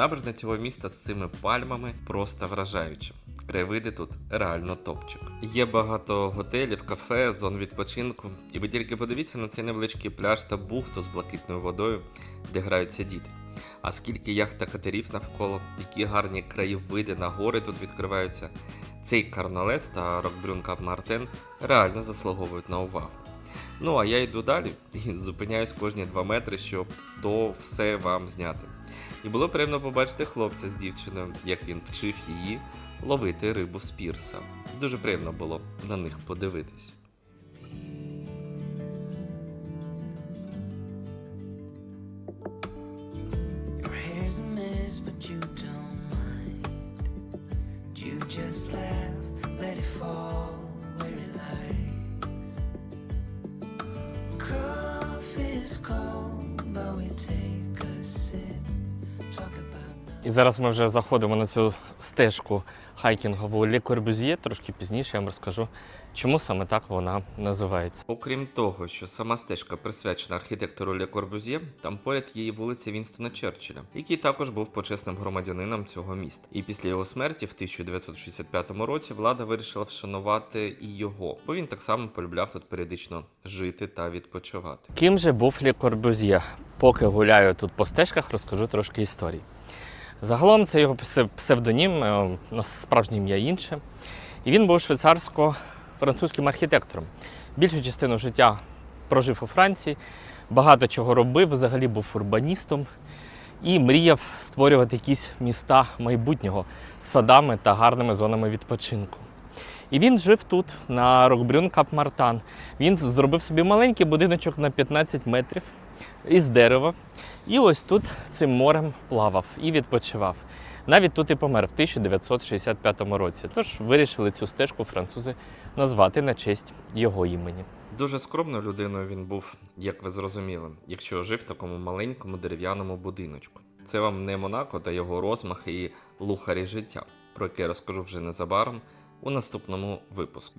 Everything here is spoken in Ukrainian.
Набережна цього міста з цими пальмами просто вражаюча. Краєвиди тут реально топчик. Є багато готелів, кафе, зон відпочинку. І ви тільки подивіться на цей невеличкий пляж та бухту з блакитною водою, де граються діти. А скільки яхт та катерів навколо, які гарні краєвиди на гори тут відкриваються. Цей карнолес та рокбрюн Кап Мартен реально заслуговують на увагу. Ну а я йду далі і зупиняюсь кожні 2 метри, щоб то все вам зняти. І було приємно побачити хлопця з дівчиною, як він вчив її ловити рибу з пірса. Дуже приємно було на них подивитись. Just laugh, let it fall where it likes. Coffee's cold, but we take a sip. І зараз ми вже заходимо на цю стежку хайкінгову Ле Корбюзьє. Трошки пізніше я вам розкажу, чому саме так вона називається. Окрім того, що сама стежка присвячена архітектору Ле Корбюзє, там поряд і вулиця Вінстона Черчилля, який також був почесним громадянином цього міста. І після його смерті в 1965 році влада вирішила вшанувати і його, бо він так само полюбляв тут періодично жити та відпочивати. Ким же був Ле Корбюзьє? Поки гуляю тут по стежках, розкажу трошки історії. Загалом це його псевдонім, е, справжнє ім'я інше. І він був швейцарсько-французьким архітектором. Більшу частину життя прожив у Франції, багато чого робив, взагалі був урбаністом і мріяв створювати якісь міста майбутнього з садами та гарними зонами відпочинку. І він жив тут, на Рокбрюн Кап Мартан. Він зробив собі маленький будиночок на 15 метрів із дерева. І ось тут цим морем плавав і відпочивав. Навіть тут і помер в 1965 році. Тож вирішили цю стежку французи назвати на честь його імені. Дуже скромною людиною він був, як ви зрозуміли, якщо жив в такому маленькому дерев'яному будиночку. Це вам не Монако та його розмах і лухарі життя, про яке розкажу вже незабаром у наступному випуску.